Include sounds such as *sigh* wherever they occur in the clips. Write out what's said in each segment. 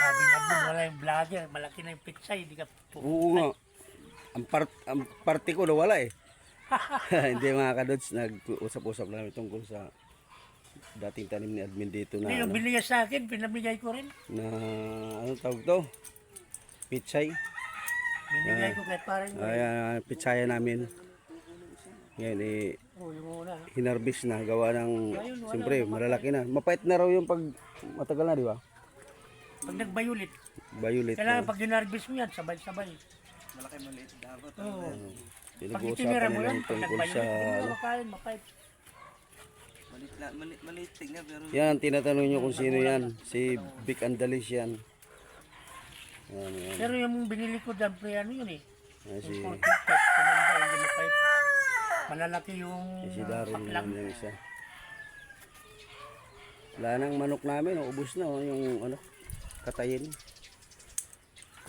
Sabi nga doon, wala yung vlogger, malaki na yung pizza, hindi ka po. Oo nga. Ang, part, ang party ko nawala eh. *laughs* Hindi mga kadods, nag-usap-usap lang tungkol sa dating tanim ni admin dito na Hindi, ano, binigay sa akin, pinamigay ko rin. na ano tawag to? Pichay. Binigay ko kahit parang yun. Ayan, pitsaya namin. Ngayon eh, Oh, yung una. hinarbis na gawa ng siyempre malalaki na mapait na raw yung pag matagal na di ba Pag nagbayulit, violet kailangan na pag ginarbis mo yan, sabay-sabay. Malaki maliit dapat. Oo. Pag pinag-uusapan itinira mo yan, yung pag tungkol sa hindi ano. mo makain, mapait. Maliit, na, maliit, maliit tingnan pero yan tinatanong nyo kung sino yan si Vic Andalis yan yan yan Pero yung binili ko dyan, pre, ano yun eh. Yan si, Yung content pet, kumanda, hindi mapait. Malalaki yung si Darren naman yung isa wala nang manok namin oh, ubus na oh, yung ano katayin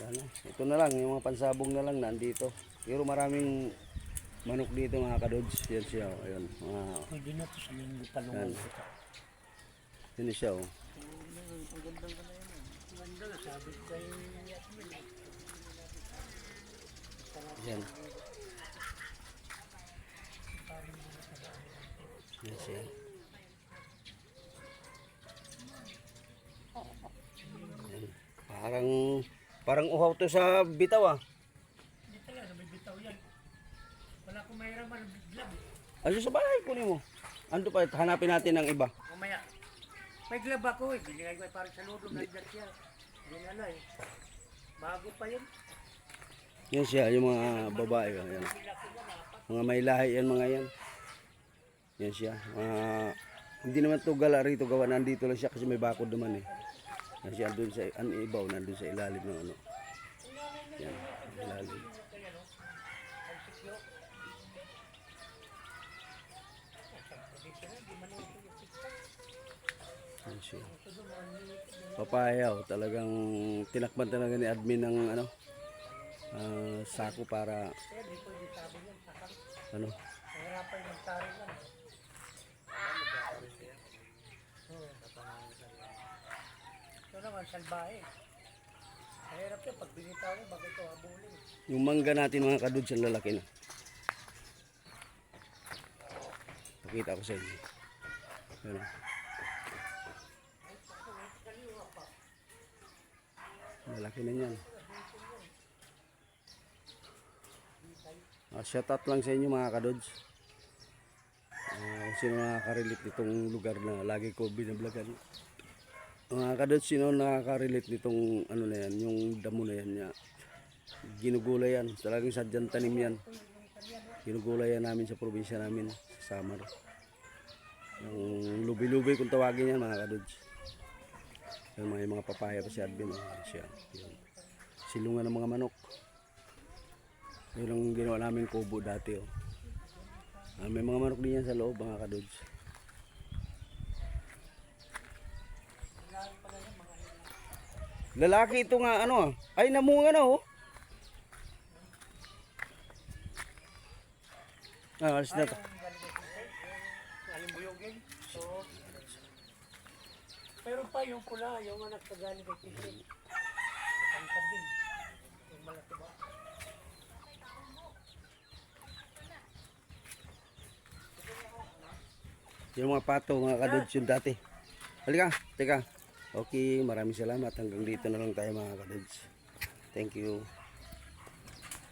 na ito na lang yung mga pansabong na lang nandito pero maraming manok dito mga kadods yan siya oh, ayun mga Pwede na to sa linggo talungan Yan. ko yun siya oh Ganda na, sabi ko kay Yasmin. eh. Yan. Yan siya. Yan. Parang parang uhaw to sa bitaw ah. Hindi talaga, may bitaw yan. Wala akong mahiraman, biglag. Ano sa bahay kunin mo? Ando pa hanapin natin ang iba. Mamaya, may glove ako eh. Binigay ko eh, parang sa ludo, nandiyan siya. Hindi na lang eh. Bago pa yun. Yan siya yung mga babae oh, yan. Mga may lahi yan mga yan. Yan siya. Mga hindi naman to gala rito gawa nandito lang siya kasi may bakod naman eh. Siya doon sa an ibaw nandun sa ilalim ng ano. Yan, ilalim. Siya. Papaya oh, talagang tinakban talaga ni admin ng ano ah, sako para ano Mahirapan yung magtari lang. Oo. Naman, salbahe. Mahirap yun, pag binitaw mo, bakit ito habulin? yung mangga natin mga kaduds ang lalaki na. Pakita ko sa inyo. Yan malaki na yan ah, shout out lang sa inyo mga kaduds. Ah, kung sino nakaka-relate nitong lugar na lagi ko binablagan mga kaduds sino nakaka-relate nitong ano na yan yung damo na yan niya ginugulay yan. Talagang sadyang tanim yan. Ginugulay yan namin sa probinsya namin, sa Samar. Yung lubi-lubi kung tawagin yan mga kadudes. Yung mga, mga papaya pa si Advin. Oh. Silungan ng mga manok. Yun ang ginawa namin kubo dati. Oh. Ah, may mga manok din yan sa loob mga kadudes. Lalaki ito nga ano. Ay namunga na oh. Ah, alis na to. Pero pa yung pula, yung anak sa galing kay Kisrin. Ang kabin. Yung malaki ba? Yung mga pato, mga kadudes yun dati. Halika, teka. Okay, maraming salamat. Hanggang dito na lang tayo mga kadudes. Thank you.